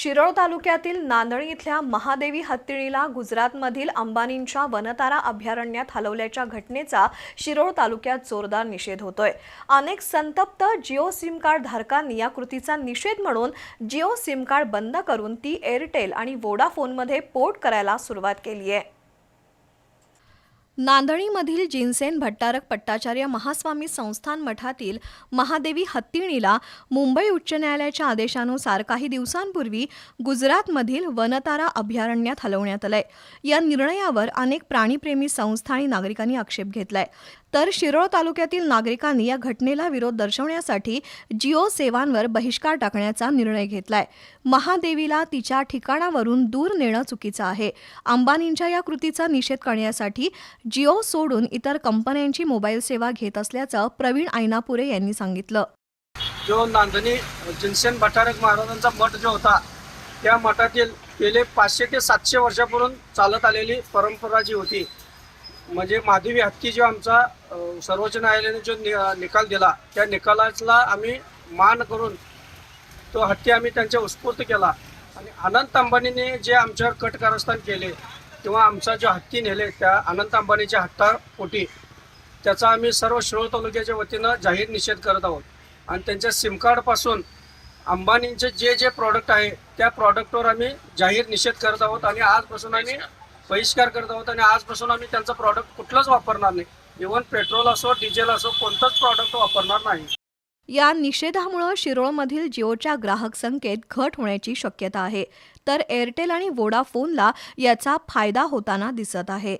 शिरोळ तालुक्यातील नांदणी इथल्या महादेवी हत्तीणीला गुजरातमधील अंबानींच्या वनतारा अभयारण्यात हलवल्याच्या घटनेचा शिरोळ तालुक्यात जोरदार निषेध होतोय. अनेक संतप्त जिओ सिम कार्ड धारकांनी या कृतीचा निषेध म्हणून जिओ सिम कार्ड बंद करून ती एअरटेल आणि वोडाफोनमध्ये पोर्ट करायला सुरुवात केली आहे. नांदणीमधील जिनसेन भट्टारक पट्टाचार्य महास्वामी संस्थान मठातील महादेवी हत्तीणीला मुंबई उच्च न्यायालयाच्या आदेशानुसार काही दिवसांपूर्वी गुजरातमधील वनतारा अभयारण्यात हलवण्यात आलंय. या निर्णयावर अनेक प्राणीप्रेमी संस्था आणि नागरिकांनी आक्षेप घेतलाय. तर शिरोळ तालुक्यातील नागरिकांनी या घटनेला विरोध दर्शवण्यासाठी जिओ सेवांवर बहिष्कार टाकण्याचा निर्णय घेतलाय. महादेवीला तिच्या ठिकाणावरून दूर नेणं चुकीचं आहे. अंबानींच्या या कृतीचा निषेध करण्यासाठी जिओ सोडून इतर कंपन्यांची मोबाईल सेवा घेत असल्याचं प्रवीण आयनापुरे यांनी सांगितलं. जो नांदणी जिनसेन भटारक महाराजांचा मठ जो होता त्या मठातील गेले पाचशे ते सातशे वर्षापूर्वी चालत आलेली परंपरा जी होती म्हणजे माधवी हत्ती जो आमचा सर्वोच्च न्यायालयाने जो नि- निकाल दिला त्या निकालाला आम्ही मान करून तो हत्ती आम्ही त्यांच्या उत्स्फूर्त केला. आणि अनंत अंबानीने जे आमच्यावर कट कारस्थान केले किंवा आमचा जो हत्ती नेले त्या अनंत अंबानीच्या हत्तापोटी त्याचा आम्ही सर्व शिरोळ तालुक्याच्या वतीनं जाहीर निषेध करत आहोत. आणि त्यांच्या सिमकार्डपासून अंबानींचे जे जे प्रॉडक्ट आहे त्या प्रॉडक्टवर आम्ही जाहीर निषेध करत आहोत आणि आजपासून आम्ही बहिष्कार करत आहोत आणि आजपासून आम्ही त्यांचं प्रॉडक्ट कुठलंच वापरणार नाही. इव्हन पेट्रोल असो डिझेल असो कोणतंच प्रॉडक्ट वापरणार नाही. या निषेधामुळं शिरोळमधील जिओच्या ग्राहक संख्येत घट होण्याची शक्यता आहे. तर एअरटेल आणि वोडाफोनला याचा फायदा होताना दिसत आहे.